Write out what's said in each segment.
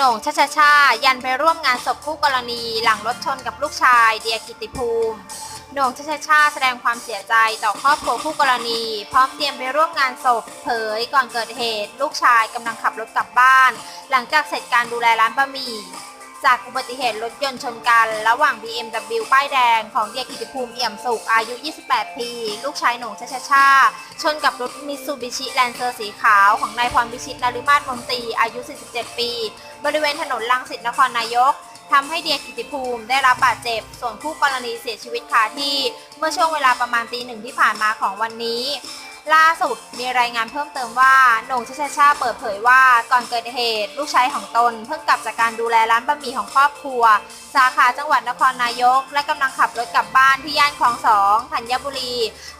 โหน่งชาชาชายันไปร่วมงานศพคู่กรณีหลังรถชนกับลูกชาย เดียกิติภูมิโหน่งชาชาชาแสดงความเสียใจต่อครอบครัวคู่กรณี พร้อมเตรียมไปร่วมงานศพ เผยก่อนเกิดเหตุ ลูกชายกำลังขับรถกลับบ้าน หลังจากเสร็จการดูแลร้านบะหมี่ จากอุบัติเหตุรถยนต์ชนกัน ระหว่าง BMW ป้ายแดงของเดียกิติภูมิเอี่ยมสุข อายุ 28 ปี ลูกชายหน่งชะชะชา ชนกับรถมิตซูบิชิแลนเซอร์สีขาวของนายพรพิชิตนฤมาศมนตรีอายุ 47 ปี บริเวณถนนลังสิตนครนายกทำให้เดียกิติภูมิได้รับบาดเจ็บ ส่วนคู่กรณีเสียชีวิตคาที่ เมื่อช่วงเวลาประมาณตีหนึ่งที่ผ่านมาของวันนี้ ล่าสุดมีรายงานเพิ่มเติมว่าหน่งชาชาชาเปิดเผยว่าก่อนเกิดเหตุ ลูกชายของตน เพิ่งกลับจากการดูแลร้านบะหมี่ของครอบครัว สาขาจังหวัดนครนายก และกำลังขับรถกลับบ้านที่ย่านคลองสองธัญบุรี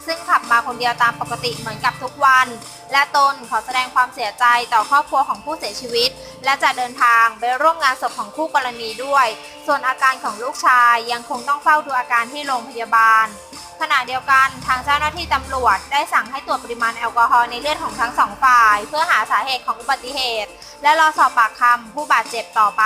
ซึ่งขับมาคนเดียวตามปกติเหมือนกับทุกวัน และตนขอแสดงความเสียใจต่อครอบครัวของผู้เสียชีวิต และจะเดินทางไปร่วมงานศพของคู่กรณีด้วย ส่วนอาการของลูกชายยังคงต้องเฝ้าดูอาการที่โรงพยาบาล ขณะเดียวกันทางเจ้าหน้าที่ตำรวจได้สั่งให้ตรวจปริมาณแอลกอฮอล์ในเลือดของทั้งสองฝ่าย เพื่อหาสาเหตุของอุบัติเหตุ และรอสอบปากคำผู้บาดเจ็บต่อไป